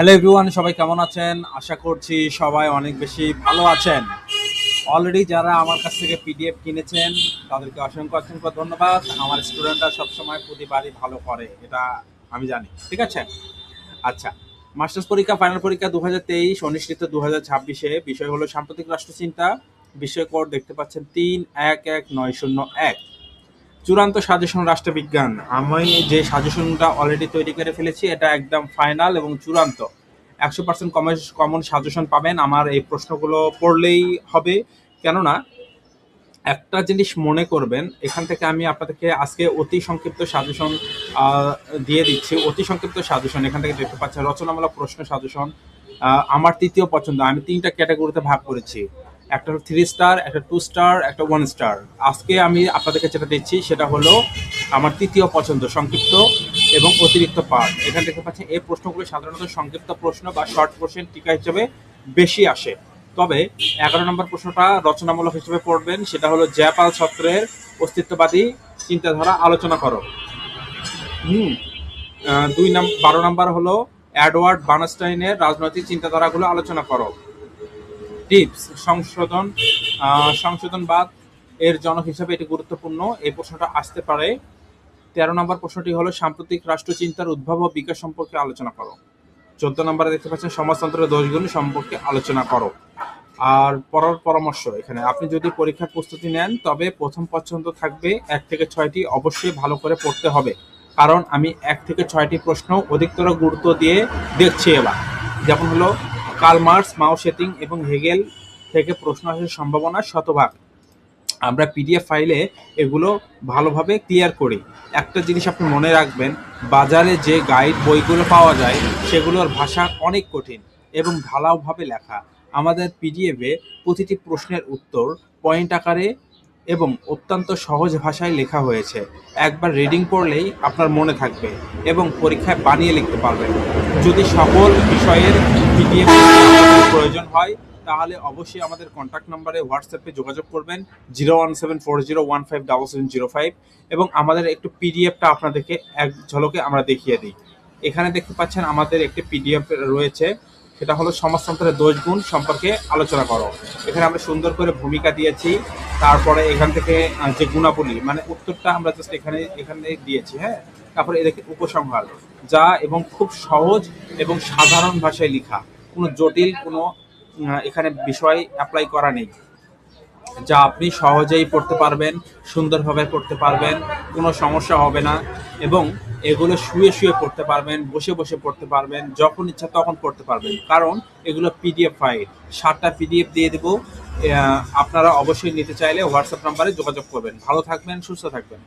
Hello everyone সবাই কেমন আছেন? আশা করছি সবাই অনেক বেশি ভালো আছেন। অলরেডি যারা আমার কাছ থেকে পিডিএফ কিনেছেন, তাদেরকে অসংখ্য অসংখ্য ধন্যবাদ। আমার স্টুডেন্টরা সবসময় প্রতিবারই ভালো করে, এটা আমি জানি। ঠিক আছে? আচ্ছা মাস্টার্স পরীক্ষা ফাইনাল পরীক্ষা দু হাজার তেইশ, অনুষ্ঠিত দু হাজার ছাব্বিশে। বিষয় হলো সাম্প্রতিক রাষ্ট্রচিন্তা। বিষয় কোড দেখতে পাচ্ছেন তিন এক এক নয় শূন্য এক। চূড়ান্ত সাজেশন রাষ্ট্রবিজ্ঞান। আমি যে সাজেশনটা অলরেডি তৈরি করে ফেলেছি, এটা একদম ফাইনাল এবং চূড়ান্ত। একশো পার্সেন্ট কমন কমন সাজেশন পাবেন। আমার এই প্রশ্নগুলো পড়লেই হবে। কেননা, একটা জিনিস মনে করবেন, এখান থেকে আমি আপনাদেরকে আজকে অতি সংক্ষিপ্ত সাজেশন দিয়ে দিচ্ছি। অতি সংক্ষিপ্ত সাজেশন, এখান থেকে দেখতে পাচ্ছেন, রচনামূলক প্রশ্ন সাজেশন। আমার তৃতীয় পছন্দ। আমি তিনটা ক্যাটাগরিতে ভাগ করেছি। একটা থ্রি স্টার একটা টু স্টার একটা ওয়ান স্টার আজকে আমি আপনাদেরকে যেটা দিচ্ছি, সেটা হলো আমার তৃতীয় পছন্দ, সংক্ষিপ্ত এবং অতিরিক্ত পাঠ এখানে দেখতে পাচ্ছেন, এই প্রশ্নগুলো সাধারণত সংক্ষিপ্ত প্রশ্ন বা শর্ট কোশ্চেন টিকা হিসেবে বেশি আসে। তবে এগারো নম্বর প্রশ্নটা রচনামূলক হিসেবে পড়বেন, সেটা হলো জয়পাল ছত্রের অস্তিত্ববাদী চিন্তাধারা আলোচনা করো। হুম দুই নাম বারো নম্বর হলো অ্যাডওয়ার্ড বানস্টাইনের রাজনৈতিক চিন্তাধারাগুলো আলোচনা করো। টিপস, সংশোধন সংশোধনবাদ এর জনক হিসাবে এটি গুরুত্বপূর্ণ। এই প্রশ্নটা আসতে পারে। তেরো নম্বর প্রশ্নটি হলো, সাম্প্রতিক রাষ্ট্রচিন্তার উদ্ভব ও বিকাশ সম্পর্কে আলোচনা করো। চোদ্দ নম্বরে দেখতে পাচ্ছেন, সমাজতন্ত্রের দোষগুলো সম্পর্কে আলোচনা করো। আর পরার পরামর্শ এখানে। আপনি যদি পরীক্ষার প্রস্তুতি নেন, তবে প্রথম পছন্দ থাকবে, এক থেকে ছয়টি অবশ্যই ভালো করে পড়তে হবে। কারণ আমি এক থেকে ছয়টি প্রশ্ন অধিকতর গুরুত্ব দিয়ে দেখছি এবার। যেমন হলো কার্ল মার্কস, মাও সেতিং এবং হেগেল থেকে প্রশ্ন আসার সম্ভাবনা শতভাগ। আমরা পিডিএফ ফাইলে এগুলো ভালোভাবে ক্লিয়ার করি। একটা জিনিস আপনি মনে রাখবেন, বাজারে যে গাইড বইগুলো পাওয়া যায়, সেগুলোর ভাষা অনেক কঠিন এবং ঢালাওভাবে লেখা। আমাদের পিডিএফে প্রতিটি প্রশ্নের উত্তর, পয়েন্ট আকারে এবং অত্যন্ত সহজ ভাষায় লেখা হয়েছে। একবার রিডিং পড়লেই আপনার মনে থাকবে এবং পরীক্ষায় বানিয়ে লিখতে পারবেন। যদি সকল বিষয়ের পিডিএফ প্রয়োজন হয়, তাহলে অবশ্যই আমাদের কন্ট্যাক্ট নাম্বারে হোয়াটসঅ্যাপে যোগাযোগ করবেন, zero one seven four zero one five double seven zero five এবং আমাদের একটু পিডিএফটা আপনাদেরকে এক ঝলকে আমরা দেখিয়ে দিই। এখানে দেখতে পাচ্ছেন আমাদের একটি পিডিএফ রয়েছে। সেটা হলো সমাজতন্ত্রের দোষ গুণ সম্পর্কে আলোচনা করো। এখানে আমরা সুন্দর করে ভূমিকা দিয়েছি, তারপরে এখান থেকে যে গুণাবলী মানে উত্তরটা আমরা জাস্ট এখানে এখানে দিয়েছি হ্যাঁ? তারপরে এদেরকে উপসংহার, যা এবং খুব সহজ এবং সাধারণ ভাষায় লেখা। কোনো জটিল কোনো এখানে বিষয় অ্যাপ্লাই করা নেই। যা আপনি সহজেই পড়তে পারবেন, সুন্দরভাবে পড়তে পারবেন, কোনো সমস্যা হবে না। এবং এগুলো শুয়ে শুয়ে পড়তে পারবেন, বসে বসে পড়তে পারবেন, যখন ইচ্ছা তখন পড়তে পারবেন। কারণ এগুলো পিডিএফ ফাইল। সাতটা পিডিএফ দিয়ে দেবো। আপনারা অবশ্যই নিতে চাইলে হোয়াটসঅ্যাপ নাম্বারে যোগাযোগ করবেন। ভালো থাকবেন, সুস্থ থাকবেন।